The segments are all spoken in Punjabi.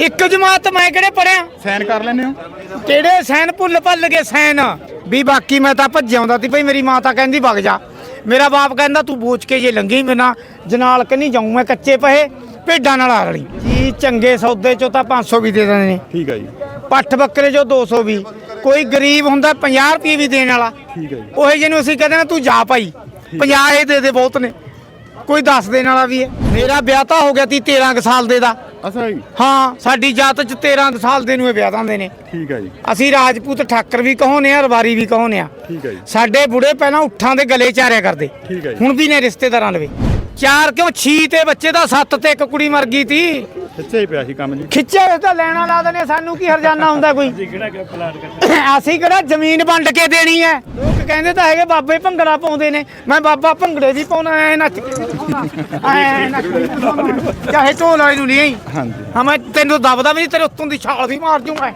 ਇੱਕ ਜਮਾਤ ਮੈਂ ਕਿਹੜੇ ਪੜਿਆ ਸਾਈਨ ਕਰ ਲੈਨੇ ਹੋ। ਕਿਹੜੇ ਸੈਨ? ਭੁੱਲ ਭੱਲ ਗਏ ਸੈਨ। ਵੀ ਬਾਕੀ ਮੈਂ ਤਾਂ ਭੱਜ ਆਉਂਦਾ ਸੀ ਭਈ ਮੇਰੀ ਮਾਂ ਤਾਂ ਕਹਿੰਦੀ ਵਗ ਜਾ। ਮੇਰਾ ਬਾਪ ਕਹਿੰਦਾ ਤੂੰ ਬੋਚ ਕੇ ਜੇ ਲੰਗੀ ਬਿਨਾ ਜਨਾਲ ਕਿ ਨਹੀਂ ਜਾਊਂ ਮੈਂ ਕੱਚੇ ਪਹੇ ਭੇਡਾਂ ਨਾਲ ਆ ਰਲੀ ਜੀ ਚੰਗੇ ਸੌਦੇ ਚੋਂ ਤਾਂ 500 ਵੀ ਦੇ ਦਿੰਦੇ ਨੇ। ਠੀਕ ਹੈ ਜੀ। ਪੱਠ ਬੱਕਰੇ ਜੋ 200 ਵੀ। ਕੋਈ ਗਰੀਬ ਹੁੰਦਾ 50 ਰੁਪਏ ਵੀ ਦੇਣ ਵਾਲਾ। ਠੀਕ ਹੈ ਜੀ। ਉਹੇ ਜਿਹਨੂੰ ਅਸੀਂ ਕਹਿੰਦੇ ਨਾ ਤੂੰ ਜਾ ਭਾਈ 50 ਇਹ ਦੇ ਦੇ ਬਹੁਤ ਨੇ। ਕੋਈ 10 ਦੇਣ ਵਾਲਾ ਵੀ ਹੈ। ਮੇਰਾ ਵਿਆਹ ਤਾਂ ਹੋ ਗਿਆ ਤੀ 13 ਕੁ ਸਾਲ ਦੇ ਦਾ। ਅੱਛਾ ਜੀ। ਹਾਂ ਸਾਡੀ ਜਾਤ ਚ 13 ਕੁ ਸਾਲ ਦੇ ਨੂੰ ਇਹ ਵਿਆਹ ਦਿੰਦੇ ਨੇ। ਠੀਕ ਹੈ ਜੀ। ਅਸੀਂ ਰਾਜਪੂਤ ਠਾਕਰ ਵੀ ਕਹੋਨੇ ਆ ਰਵਾਰੀ ਵੀ ਕਹੋਨੇ ਆ ਠੀਕ ਹੈ ਜੀ। ਸਾਡੇ ਬੁੜੇ ਪਹਿਲਾਂ ਉੱਠਾਂ ਦੇ ਗਲੇ ਚਾਰਿਆ ਕਰਦੇ। ਠੀਕ ਹੈ ਜੀ। ਹੁਣ ਵੀ ਨੇ ਰਿਸ਼ਤੇਦਾਰਾਂ ਲਵੇ। ਚਾਰ ਕਿਉਂ? ਛੀ ਤੇ ਬੱਚੇ ਦਾ ਸੱਤ ਤੇ ਇੱਕ ਕੁੜੀ ਮਰ ਗਈ ਤੀ। ਹੀ ਪਿਆ ਸੀ ਕੰਮ ਜੀ। ਖਿੱਚਿਆ ਹੋਇਆ ਤਾਂ ਲੈਣਾ ਲਾ ਦਨੇ ਸਾਨੂੰ ਕੀ ਹਰਜਾਨਾ ਹੁੰਦਾ ਕੋਈ? ਅਸੀਂ ਕਿਹੜਾ ਜ਼ਮੀਨ ਵੰਡ ਕੇ ਦੇਣੀ ਹੈ? ਲੋਕ ਕਹਿੰਦੇ ਤਾਂ ਹੈਗੇ ਬਾਬੇ ਭੰਗੜਾ ਪਾਉਂਦੇ ਨੇ। ਮੈਂ ਬਾਬਾ ਭੰਗੜੇ ਵੀ ਪਾਉਣਾ ਐ ਨੱਚ ਕੇ ਐ ਨੱਚ ਕੇ ਚਾਹੇ ਢੋਲ ਵਾਲੀ ਨੂੰ ਨਹੀਂ ਹਾਂਜੀ। ਹਾਂ ਮੈਂ ਤੈਨੂੰ ਦਬਦਾ ਵੀ ਨਹੀਂ ਤੇਰੇ ਉੱਤੋਂ ਦੀ ਛਾਲ ਵੀ ਮਾਰ ਜੂਗਾ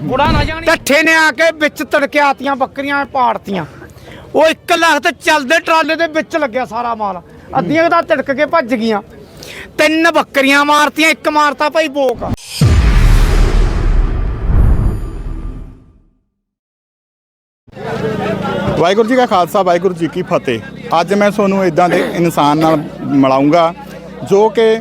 ਬੁੜਾ ਨਾ ਜਾਣੀ। ਠੱਠੇ ਨੇ ਆ ਕੇ ਵਿੱਚ ਤੜਕਿਆਤੀਆਂ ਬੱਕਰੀਆਂ ਪਾੜਤੀਆਂ। ਉਹ 1 ਲੱਖ ਤੇ ਚੱਲਦੇ ਟਰਾਲੇ ਦੇ ਵਿੱਚ ਲੱਗਿਆ ਸਾਰਾ ਮਾਲ। ਅੱਧੀਆਂ ਕੁ ਤਾਂ ਤੜਕ ਕੇ ਭੱਜ ਗਈਆਂ। ਤਿੰਨ ਬੱਕਰੀਆਂ ਮਾਰਤੀਆਂ, ਇੱਕ ਮਾਰਤਾ ਭਾਈ ਬੋਕ। ਵਾਹਿਗੁਰੂ ਜੀ ਕਾ ਖਾਲਸਾ, ਵਾਹਿਗੁਰੂ ਜੀ ਕੀ ਫਤਿਹ। ਅੱਜ ਮੈਂ ਤੁਹਾਨੂੰ ਇਦਾਂ ਦੇ ਇਨਸਾਨ ਨਾਲ ਮਿਲਾਉਂਗਾ, ਜੋ ਕਿ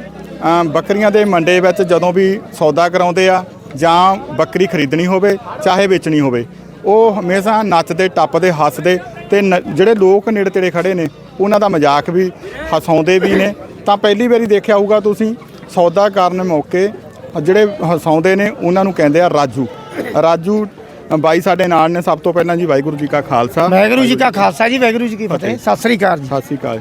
ਬੱਕਰੀਆਂ ਦੇ ਮੰਡੇ ਵਿੱਚ ਜਦੋਂ ਵੀ ਸੌਦਾ ਕਰਾਉਂਦੇ ਆ ਜਾਂ ਬੱਕਰੀ ਖਰੀਦਣੀ ਹੋਵੇ, ਚਾਹੇ ਵੇਚਣੀ ਹੋਵੇ, ਉਹ ਹਮੇਸ਼ਾ ਨੱਚਦੇ, ਟੱਪਦੇ, ਹੱਸਦੇ ਤੇ ਨ- ਜਿਹੜੇ ਲੋਕ ਨੇੜੇ ਤੇੜੇ ਖੜੇ ਨੇ ਉਹਨਾਂ ਦਾ ਮਜ਼ਾਕ ਵੀ ਹਸਾਉਂਦੇ ਵੀ ਨੇ। ਤਾਂ ਪਹਿਲੀ ਵਾਰੀ ਦੇਖਿਆ ਹੋਊਗਾ ਤੁਸੀਂ ਸੌਦਾ ਕਰਨ ਮੌਕੇ ਜਿਹੜੇ ਹਸਾਉਂਦੇ ਨੇ ਉਹਨਾਂ ਨੂੰ ਕਹਿੰਦੇ ਆ ਰਾਜੂ। ਰਾਜੂ ਬਾਈ ਸਾਡੇ ਨਾਲ ਨੇ ਸਭ ਤੋਂ ਪਹਿਲਾਂ ਜੀ ਵਾਹਿਗੁਰੂ ਜੀ ਕਾ ਖਾਲਸਾ। ਵਾਹਿਗੁਰੂ ਜੀ ਕਾ ਖਾਲਸਾ ਜੀ ਵਾਹਿਗੁਰੂ ਜੀ ਕੀ ਫਤਿਹ। ਸਤਿ ਸ੍ਰੀ ਅਕਾਲ ਜੀ। ਸਤਿ ਸ਼੍ਰੀ ਅਕਾਲ।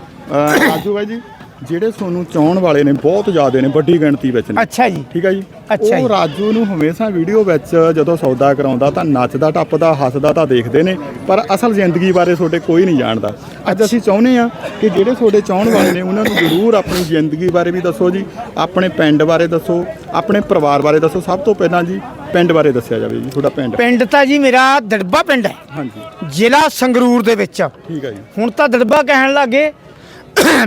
ਰਾਜੂ ਬਾਈ ਜੀ। ਜਿਹੜੇ ਤੁਹਾਨੂੰ ਚਾਹਣ ਵਾਲੇ ਨੇ ਬਹੁਤ ਜ਼ਿਆਦੇ ਨੇ ਵੱਡੀ ਗਿਣਤੀ ਵਿੱਚ ਨੇ। ਅੱਛਾ ਜੀ। ਠੀਕ ਹੈ ਜੀ? ਅੱਛਾ। ਉਹ ਰਾਜੂ ਨੂੰ ਹਮੇਸ਼ਾ ਵੀਡੀਓ ਵਿੱਚ ਜਦੋਂ ਸੌਦਾ ਕਰਾਉਂਦਾ ਤਾਂ ਨੱਚਦਾ ਟੱਪਦਾ ਹੱਸਦਾ ਤਾਂ ਦੇਖਦੇ ਨੇ ਪਰ ਅਸਲ ਜ਼ਿੰਦਗੀ ਬਾਰੇ ਤੁਹਾਡੇ ਕੋਈ ਨਹੀਂ ਜਾਣਦਾ। ਅੱਜ ਅਸੀਂ ਚਾਹੁੰਦੇ ਆ ਕਿ ਜਿਹੜੇ ਤੁਹਾਡੇ ਚਾਹਣ ਵਾਲੇ ਨੇ ਉਹਨਾਂ ਨੂੰ ਜ਼ਰੂਰ ਆਪਣੀ ਜ਼ਿੰਦਗੀ ਬਾਰੇ ਵੀ ਦੱਸੋ ਜੀ ਆਪਣੇ ਪਿੰਡ ਬਾਰੇ ਦੱਸੋ ਆਪਣੇ ਪਰਿਵਾਰ ਬਾਰੇ ਦੱਸੋ। ਸਭ ਤੋਂ ਪਹਿਲਾਂ ਜੀ ਪਿੰਡ ਬਾਰੇ ਦੱਸਿਆ ਜਾਵੇ ਜੀ ਤੁਹਾਡਾ ਪਿੰਡ। ਪਿੰਡ ਤਾਂ ਜੀ ਮੇਰਾ ਦੜਬਾ ਪਿੰਡ ਹੈ। ਹਾਂਜੀ। ਜ਼ਿਲ੍ਹਾ ਸੰਗਰੂਰ ਦੇ ਵਿੱਚ। ਠੀਕ ਹੈ ਜੀ। ਹੁਣ ਤਾਂ ਦੜਬਾ ਕਹਿਣ ਲੱਗੇ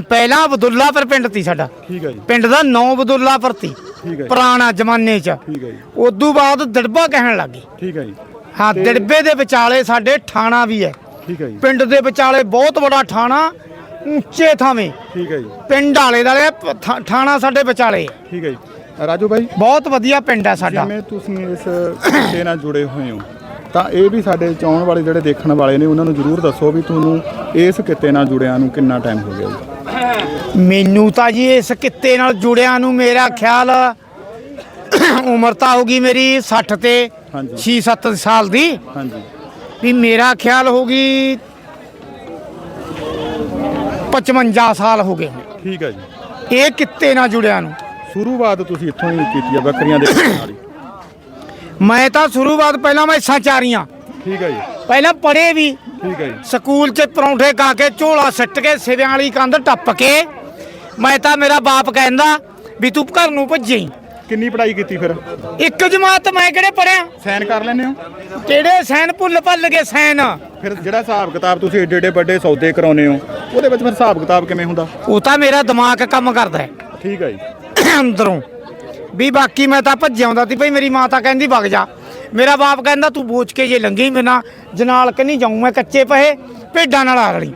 ਪਹਿਲਾਂ ਅਬਦੁੱਲਾਪੁਰ ਪਿੰਡ ਤੀ ਸਾਡਾ। ਠੀਕ ਹੈ ਜੀ। ਪਿੰਡ ਦਾ ਨਾਂ ਅਬਦੁੱਲਾਪੁਰ ਤੀ ਠੀਕ ਹੈ ਜੀ। ਪੁਰਾਣਾ ਜ਼ਮਾਨੇ 'ਚ। ਠੀਕ ਹੈ ਜੀ। ਉਦੋਂ ਬਾਅਦ ਦੜਬਾ ਕਹਿਣ ਲੱਗੇ ਠੀਕ ਹੈ ਜੀ। ਹਾਂ ਦੜਬੇ ਦੇ ਵਿਚਾਲੇ ਸਾਡੇ ਠਾਣਾ ਵੀ ਹੈ। ਠੀਕ ਹੈ ਜੀ। ਪਿੰਡ ਦੇ ਵਿਚਾਲੇ ਬਹੁਤ ਵੱਡਾ ਠਾਣਾ ਉੱਚੇ ਥਾਵੇਂ। ਠੀਕ ਹੈ ਜੀ। ਪਿੰਡ ਵਾਲੇ ਦਾ ਠਾਣਾ ਸਾਡੇ ਵਿਚਾਲੇ ਹੈ। ਠੀਕ ਹੈ ਜੀ। ਰਾਜੂ ਬਾਈ। ਬਹੁਤ ਵਧੀਆ ਪਿੰਡ ਹੈ ਸਾਡਾ। ਜਿਵੇਂ ਤੁਸੀਂ ਇਸ ਕਿੱਤੇ ਨਾਲ ਜੁੜੇ ਹੋਏ ਹੋ ਤਾਂ ਇਹ ਵੀ ਸਾਡੇ ਚਾਹਣ ਵਾਲੇ ਜਿਹੜੇ ਦੇਖਣ ਵਾਲੇ ਨੇ ਉਹਨਾਂ ਨੂੰ ਜ਼ਰੂਰ ਦੱਸੋ ਵੀ ਤੁਹਾਨੂੰ ਇਸ ਕਿੱਤੇ ਨਾਲ ਜੁੜਿਆਂ ਨੂੰ ਕਿੰਨਾ ਟਾਈਮ ਹੋ ਗਿਆ ਜੀ। ਮੈਨੂੰ ਤਾਂ ਜੀ ਇਸ ਕਿੱਤੇ ਨਾਲ ਜੁੜਿਆਂ ਨੂੰ ਮੇਰਾ ਖਿਆਲ ਉਮਰ ਤਾਂ ਹੋ ਗਈ ਮੇਰੀ 60 ਤੇ ਹਾਂਜੀ। 6-7 ਸਾਲ ਦੀ। ਹਾਂਜੀ। ਵੀ ਮੇਰਾ ਖਿਆਲ ਹੋ ਗਈ 55 ਸਾਲ ਹੋ ਗਏ। ਠੀਕ ਹੈ ਜੀ। ਇਹ ਕਿੱਤੇ ਨਾਲ ਜੁੜਿਆਂ ਨੂੰ। ਸ਼ੁਰੂਆਤ ਤੁਸੀਂ ਇੱਥੋਂ ਹੀ ਕੀਤੀ ਆ ਬੱਕਰੀਆਂ ਦੇ ਰੱਖਣ ਵਾਲੀ ਮੈਂ ਤਾਂ ਸ਼ੁਰੂਆਤ ਪਹਿਲਾਂ ਮੈਂ ਚਾਰੀਆਂ। ਠੀਕ ਹੈ ਜੀ। ਪਹਿਲਾਂ ਪੜ੍ਹੇ ਵੀ। ਠੀਕ ਹੈ ਜੀ। ਸਕੂਲ 'ਚ ਪਰੌਂਠੇ ਖਾ ਕੇ ਝੋਲਾ ਸਿੱਟ ਕੇ ਸਿਵਿਆਂ ਵਾਲੀ ਕੰਧ ਟੱਪ ਕੇ ਮੈਂ ਤਾਂ ਮੇਰਾ ਬਾਪ ਕਹਿੰਦਾ ਵੀ ਤੂੰ ਘਰ ਨੂੰ ਭੱਜੇ। ਕਿੰਨੀ ਪੜ੍ਹਾਈ ਕੀਤੀ ਫਿਰ? ਇੱਕ ਜਮਾਤ ਮੈਂ ਕਿਹੜੇ ਪੜਿਆ ਸਾਈਨ ਕਰ ਲੈਨੇ ਹੋ? ਕਿਹੜੇ ਸੈਨ ਭੁੱਲ ਭੱਲ ਗਏ ਸੈਨ ਫਿਰ ਜਿਹੜਾ ਹਿਸਾਬ ਕਿਤਾਬ ਤੁਸੀਂ ਏਡੇ ਏਡੇ ਵੱਡੇ ਸੌਦੇ ਕਰਾਉਨੇ ਹੋ ਉਹਦੇ ਵਿੱਚ ਫਿਰ ਹਿਸਾਬ ਕਿਤਾਬ ਕਿਵੇਂ ਹੁੰਦਾ? ਉਹ ਤਾਂ ਮੇਰਾ ਦਿਮਾਗ ਕੰਮ ਕਰਦਾ ਹੈ। ਠੀਕ ਹੈ ਜੀ। ਅੰਦਰੋਂ। ਵੀ ਬਾਕੀ ਮੈਂ ਤਾਂ ਭੱਜ ਆਉਂਦਾ ਸੀ ਭਈ ਮੇਰੀ ਮਾਂ ਤਾਂ ਕਹਿੰਦੀ ਵਗ ਜਾ। ਮੇਰਾ ਬਾਪ ਕਹਿੰਦਾ ਤੂੰ ਬੋਚ ਕੇ ਜੇ ਲੰਗੀ ਬਿਨਾ ਜਨਾਲ ਕਿ ਨਹੀਂ ਜਾਊਂ ਮੈਂ ਕੱਚੇ ਪਹੇ ਭੇਡਾਂ ਨਾਲ ਆ ਰਲੀ।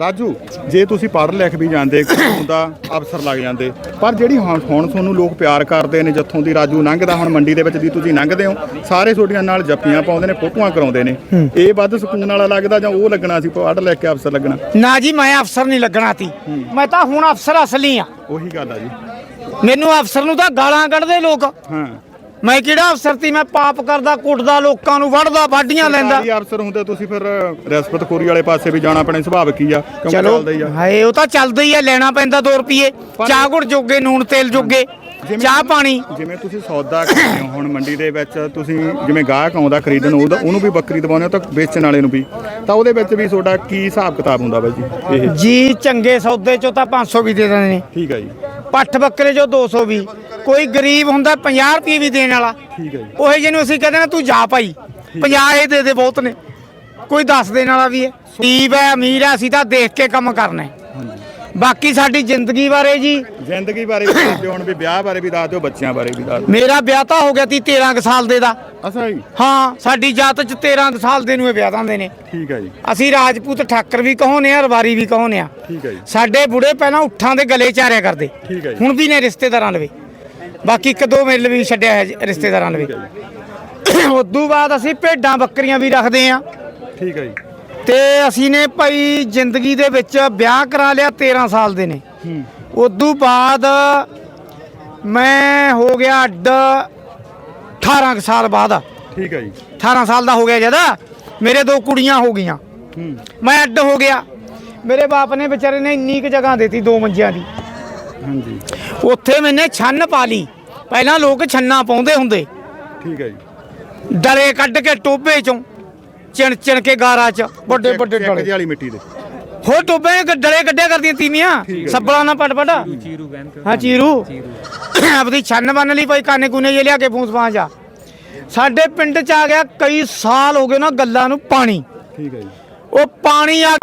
ਰਾਜੂ ਜੇ ਤੁਸੀਂ ਪੜ੍ਹ ਲਿਖ ਵੀ ਜਾਂਦੇ ਹੁੰਦਾ ਅਫਸਰ ਲੱਗ ਜਾਂਦੇ ਪਰ ਜਿਹੜੀ ਹੁਣ ਹੁਣ ਤੁਹਾਨੂੰ ਲੋਕ ਪਿਆਰ ਕਰਦੇ ਨੇ ਜਿੱਥੋਂ ਦੀ ਰਾਜੂ ਲੰਘਦਾ ਹੁਣ ਮੰਡੀ ਦੇ ਵਿੱਚ ਦੀ ਤੁਸੀਂ ਲੰਘਦੇ ਹੋ ਸਾਰੇ ਤੁਹਾਡੀਆਂ ਨਾਲ ਜੱਫੀਆਂ ਪਾਉਂਦੇ ਨੇ ਫੋਟੋਆਂ ਕਰਾਉਂਦੇ ਨੇ। ਇਹ ਵੱਧ ਸਕੂਨ ਵਾਲਾ ਲੱਗਦਾ ਜਾਂ ਉਹ ਲੱਗਣਾ ਸੀ ਪੜ੍ਹ ਲਿਖ ਕੇ ਅਫਸਰ ਲੱਗਣਾ? ਨਾ ਜੀ ਮੈਂ ਅਫਸਰ ਨਹੀਂ ਲੱਗਣਾ ਤੀ ਮੈਂ ਤਾਂ ਹੁਣ ਅਫਸਰ ਅਸਲੀ ਆ ਉਹੀ ਗੱਲ ਆ ਜੀ। ਮੈਨੂੰ ਅਫਸਰ ਨੂੰ ਤਾਂ ਗਾਲਾਂ ਕੱਢਦੇ ਲੋਕ। ਹਾਂ। ਮੈਂ ਕਿਹੜਾ ਅਫਸਰ ਤੀ ਮੈਂ ਪਾਪ ਕਰਦਾ ਕੁੱਟਦਾ ਲੋਕਾਂ ਨੂੰ ਵੜਦਾ ਵਾਢੀਆਂ ਲੈਂਦਾ। ਸਰਕਾਰੀ ਅਫਸਰ ਹੁੰਦੇ ਤੁਸੀਂ ਫਿਰ ਰਿਸ਼ਵਤਖੋਰੀ ਵਾਲੇ ਪਾਸੇ ਵੀ ਜਾਣਾ ਆਪਣੇ ਸੁਭਾਅ ਕੀ ਆ? ਕਿਉਂਕਿ ਚਲੋ ਚੱਲਦਾ ਹੀ ਆ। ਹਾਏ ਉਹ ਤਾਂ ਚੱਲਦਾ ਹੀ ਆ ਲੈਣਾ ਪੈਂਦਾ 2 ਰੁਪਏ ਚਾਹ ਗੁੜ ਜੋਗੇ ਨੂਣ ਤੇਲ ਜੋਗੇ। ਜਿਵੇਂ- ਚਾਹ ਪਾਣੀ। ਜਿਵੇਂ ਤੁਸੀਂ ਸੌਦਾ ਕਰਦੇ ਹੋ ਹੁਣ ਮੰਡੀ ਦੇ ਵਿੱਚ ਤੁਸੀਂ ਜਿਵੇਂ ਗਾਹਕ ਆਉਂਦਾ ਖਰੀਦਣ ਉਹਦਾ ਉਹਨੂੰ ਵੀ ਬੱਕਰੀ ਦਵਾਉਂਦੇ ਹੋ ਤਾਂ ਵੇਚਣ ਵਾਲੇ ਨੂੰ ਵੀ। ਤਾਂ ਉਹਦੇ ਵਿੱਚ ਵੀ ਤੁਹਾਡਾ ਕੀ ਹਿਸਾਬ ਕਿਤਾਬ ਹੁੰਦਾ ਬਾਈ ਜੀ? ਇਹ ਜੀ ਚੰਗੇ ਸੌਦੇ ਚੋਂ ਤਾਂ 500 ਵੀ ਦੇ ਦਿੰਦੇ ਨੇ। ਠੀਕ ਹੈ ਜੀ। ਪੱਠ ਬੱਕਰੇ ਜੋ 200 ਵੀ। ਕੋਈ ਗਰੀਬ ਹੁੰਦਾ 50 ਰੁਪਏ ਵੀ ਦੇਣ ਵਾਲਾ। ਠੀਕ ਹੈ ਜੀ। ਉਹੇ ਜਿਹਨੂੰ ਅਸੀਂ ਕਹਿੰਦੇ ਨਾ ਤੂੰ ਜਾ ਭਾਈ 50 ਇਹ ਦੇ ਦੇ ਬਹੁਤ ਨੇ। ਕੋਈ 10 ਦੇਣ ਵਾਲਾ ਵੀ ਹੈ। ਗਰੀਬ ਹੈ ਅਮੀਰ ਹੈ ਅਸੀਂ ਤਾਂ ਦੇਖ ਕੇ ਕੰਮ ਕਰਨਾ ਹੈ। ਬਾਕੀ ਸਾਡੀ ਜ਼ਿੰਦਗੀ ਬਾਰੇ ਜੀ। ਜ਼ਿੰਦਗੀ ਬਾਰੇ ਵੀ ਦੱਸ ਦਿਓ ਹੁਣ ਵੀ ਵਿਆਹ ਬਾਰੇ ਵੀ ਦੱਸ ਦਿਓ ਬੱਚਿਆਂ ਬਾਰੇ ਵੀ ਦੱਸ ਦਿਓ। ਮੇਰਾ ਵਿਆਹ ਤਾਂ ਹੋ ਗਿਆ ਤੀ 13 ਕੁ ਸਾਲ ਦੇ ਦਾ। ਅੱਛਾ ਜੀ। ਹਾਂ ਸਾਡੀ ਜਾਤ ਚ 13 ਕੁ ਸਾਲ ਦੇ ਨੂੰ ਇਹ ਵਿਆਹ ਦਿੰਦੇ ਨੇ। ਠੀਕ ਹੈ ਜੀ। ਅਸੀਂ ਰਾਜਪੂਤ ਠਾਕਰ ਵੀ ਕਹੋਨੇ ਆ ਰਵਾਰੀ ਵੀ ਕਹੋਨੇ ਆ ਠੀਕ ਹੈ ਜੀ। ਸਾਡੇ ਬੁੜੇ ਪਹਿਲਾਂ ਉੱਠਾਂ ਦੇ ਗਲੇ ਚਾਰਿਆ ਕਰਦੇ। ਠੀਕ ਹੈ ਜੀ। ਹੁਣ ਵੀ ਨੇ ਰਿਸ਼ਤੇਦਾਰਾਂ ਲਵੇ ਬਾਕੀ ਇੱਕ ਦੋ ਮਿਲ ਵੀ ਛੱਡਿਆ ਹੈ ਜੀ ਰਿਸ਼ਤੇਦਾਰਾਂ ਲਵੇ ਉਦੋਂ ਬਾਅਦ ਅਸੀਂ ਭੇਡਾਂ ਬੱਕਰੀਆਂ ਵੀ ਰੱਖਦੇ ਆ ਠੀਕ ਹੈ ਜੀ। ਤੇ ਅਸੀਂ ਨੇ ਭਾਈ ਜ਼ਿੰਦਗੀ ਦੇ ਵਿੱਚ ਵਿਆਹ ਕਰਾ ਲਿਆ 13 ਸਾਲ ਦੇ ਨੇ। ਹੂੰ। ਉਦੋਂ ਬਾਅਦ ਮੈਂ ਹੋ ਗਿਆ ਅੱਡ 18 ਕੁ ਸਾਲ ਬਾਅਦ। ਠੀਕ ਹੈ ਜੀ। 18 ਸਾਲ ਦਾ ਹੋ ਗਿਆ ਜਦਾ ਮੇਰੇ ਦੋ ਕੁੜੀਆਂ ਹੋ ਗਈਆਂ। ਹੂੰ। ਮੈਂ ਅੱਡ ਹੋ ਗਿਆ। ਮੇਰੇ ਬਾਪ ਨੇ ਵਿਚਾਰੇ ਨੇ ਇੰਨੀ ਕੁ ਜਗ੍ਹਾ ਦਿੱਤੀ ਦੋ ਮੰਜਿਆਂ ਦੀ। ਹਾਂਜੀ। ਉੱਥੇ ਮੈਨੇ ਛੰਨ ਪਾ ਲਈ। ਪਹਿਲਾਂ ਲੋਕ ਛੰਨਾ ਪਾਉਂਦੇ ਹੁੰਦੇ। ਠੀਕ ਹੈ ਜੀ। ਡਲੇ ਕੱਢ ਕੇ ਟੋਬੇ ਚੋਂ ਚਿਣ ਚਿਣ ਕੇ ਗਾਰਾ ਚ ਵੱਡੇ ਵੱਡੇ ਡਲੇ। ਵਾਲੀ ਮਿੱਟੀ ਦੇ। ਹੋ ਟੋਬੇ ਡਲੇ ਕੱਢਿਆ ਕਰਦੀਆਂ ਹੈ। ਸੱਬਲਾਂ ਨਾਲ ਪਟ ਪਟ। ਚੀਰੂ ਬੈਨ ਹਾਂ ਚੀਰੂ। ਆਪਦੀ ਛੰਨ ਬੰਨ ਲਈ ਭਾਈ ਕਾਨੇ ਕੂਨੇ ਜੇ ਲਿਆ ਕੇ ਫੂਸ ਪਾਂ ਜਾ। ਸਾਡੇ ਪਿੰਡ ਚ ਆ ਗਿਆ ਕਈ ਸਾਲ ਹੋ ਗਏ ਨਾ ਗੱਲਾਂ ਨੂੰ ਪਾਣੀ। ਠੀਕ ਹੈ ਜੀ। ਉਹ ਪਾਣੀ ਆ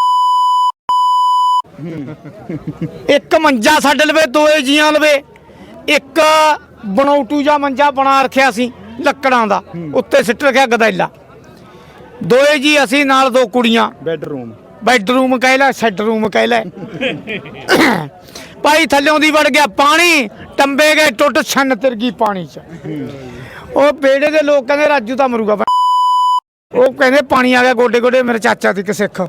ਇੱਕ ਮੰਜਾ ਛੱਡ ਲਵੇ ਦੋਏ ਜੀਆਂ ਲਵੇ। ਇੱਕ ਬਣਾਉਟੂ ਜਾਂ ਮੰਜਾ ਬਣਾ ਰੱਖਿਆ ਸੀ ਲੱਕੜਾਂ ਦਾ। ਉੱਤੇ ਸਿੱਟ ਰੱਖਿਆ ਗਦੈਲਾ ਦੋਏ ਜੀ ਅਸੀਂ ਨਾਲ ਦੋ ਕੁੜੀਆਂ। ਬੈੱਡਰੂਮ। ਬੈਡਰੂਮ ਕਹਿ ਲੈ ਸ਼ੈਡਰੂਮ ਕਹਿ ਲੈ। ਭਾਈ ਥੱਲਿਓਂ ਦੀ ਵੜ ਗਿਆ ਪਾਣੀ ਟੰਬੇ ਗਏ ਟੁੱਟ ਛੰਨ ਤਿਰ ਗਈ ਪਾਣੀ 'ਚ। ਉਹ ਬੇੜੇ ਦੇ ਲੋਕ ਕਹਿੰਦੇ ਰਾਜੂ ਤਾਂ ਮਰੂਗਾ। ਉਹ ਕਹਿੰਦੇ ਪਾਣੀ ਆ ਗਿਆ ਗੋਡੇ ਗੋਡੇ ਮੇਰੇ ਚਾਚਾ ਦੀ ਕਿ ਸਿੱਖ।